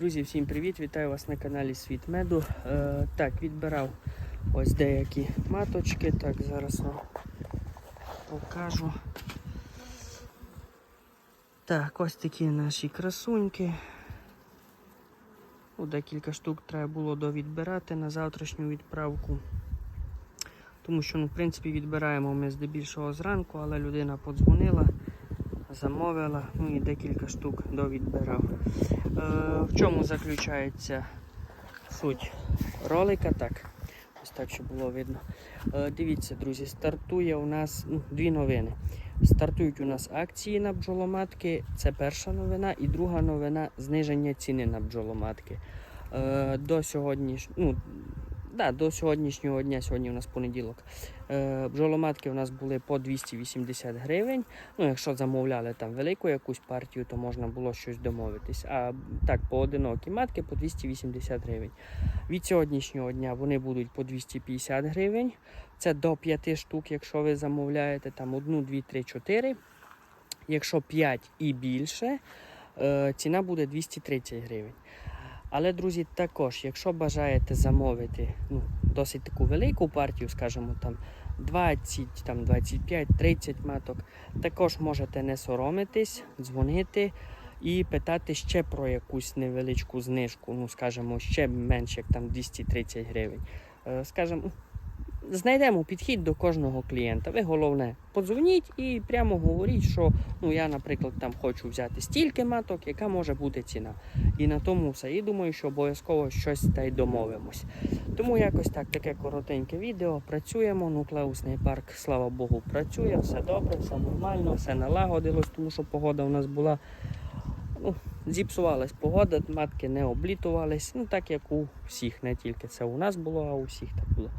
Друзі, всім привіт! Вітаю вас на каналі Світ Меду. Е, так, відбирав ось деякі маточки. Так, зараз вам покажу. Так, ось такі наші красуньки. Ну, декілька штук треба було довідбирати на завтрашню відправку. Тому що, ну, в принципі, відбираємо ми здебільшого зранку, але людина подзвонила, замовила, ну і декілька штук довідбирав. Е, в чому заключається суть ролика? Так, ось так, щоб було видно. Е, дивіться, друзі, стартує у нас ну, дві новини. Стартують у нас акції на бджоломатки. Це перша новина. І друга новина зниження ціни на бджоломатки. Е, до сьогодні, ну, да, до сьогоднішнього дня, сьогодні у нас понеділок. Е, бджоломатки у нас були по 280 гривень. Ну, якщо замовляли там велику якусь партію, то можна було щось домовитись. А так, поодинокі матки по 280 гривень. Від сьогоднішнього дня вони будуть по 250 гривень. Це до 5 штук, якщо ви замовляєте там 1, 2, 3, 4. Якщо 5 і більше, е, ціна буде 230 гривень. Але, друзі, також, якщо бажаєте замовити ну, досить таку велику партію, скажімо, там 20, там 25, 30 маток, також можете не соромитись, дзвонити і питати ще про якусь невеличку знижку, ну, скажімо, ще менше, як там 230 гривень. Е, Скажімо, знайдемо підхід до кожного клієнта. Ви головне, подзвоніть і прямо говоріть, що ну, я, наприклад, там хочу взяти стільки маток, яка може бути ціна. І на тому все. І думаю, що обов'язково щось та й домовимось. Тому якось так, таке коротеньке відео. Працюємо. Нуклеусний парк, слава Богу, працює, все добре, все нормально, все налагодилось, тому що погода у нас була. Ну, Зіпсувалась погода, матки не облітувались, ну так як у всіх, не тільки це у нас було, а у всіх так було.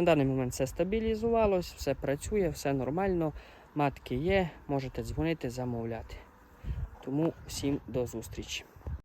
На даний момент все стабілізувалось, все працює, все нормально, матки є, можете дзвонити, замовляти. Тому всім до зустрічі.